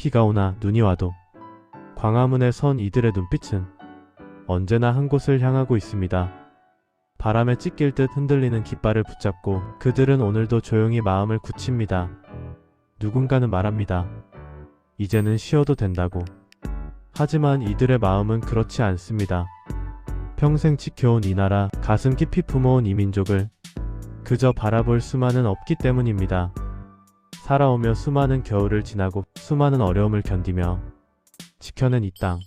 비가 오나 눈이 와도 광화문에 선 이들의 눈빛은 언제나 한 곳을 향하고 있습니다. 바람에 찢길 듯 흔들리는 깃발을 붙잡고 그들은 오늘도 조용히 마음을 굳힙니다. 누군가는 말합니다. 이제는 쉬어도 된다고. 하지만 이들의 마음은 그렇지 않습니다. 평생 지켜온 이 나라, 가슴 깊이 품어온 이 민족을 그저 바라볼 수만은 없기 때문입니다. 살아오며 수많은 겨울을 지나고 수많은 어려움을 견디며 지켜낸 이 땅.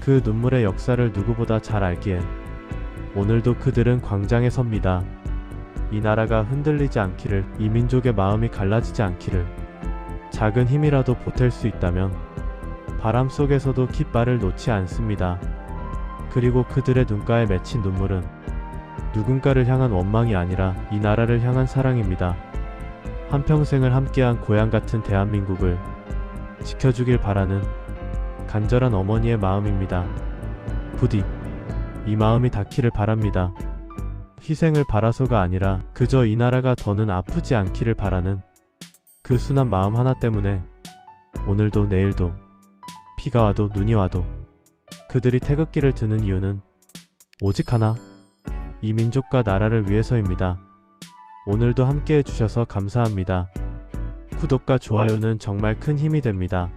그 눈물의 역사를 누구보다 잘 알기에 오늘도 그들은 광장에 섭니다. 이 나라가 흔들리지 않기를, 이 민족의 마음이 갈라지지 않기를, 작은 힘이라도 보탤 수 있다면 바람 속에서도 깃발을 놓지 않습니다. 그리고 그들의 눈가에 맺힌 눈물은 누군가를 향한 원망이 아니라 이 나라를 향한 사랑입니다. 한평생을 함께한 고향 같은 대한민국을 지켜주길 바라는 간절한 어머니의 마음입니다. 부디 이 마음이 닿기를 바랍니다. 희생을 바라서가 아니라 그저 이 나라가 더는 아프지 않기를 바라는 그 순한 마음 하나 때문에 오늘도 내일도 비가 와도 눈이 와도 그들이 태극기를 드는 이유는 오직 하나 이 민족과 나라를 위해서입니다. 오늘도 함께 해주셔서 감사합니다. 구독과 좋아요는 정말 큰 힘이 됩니다.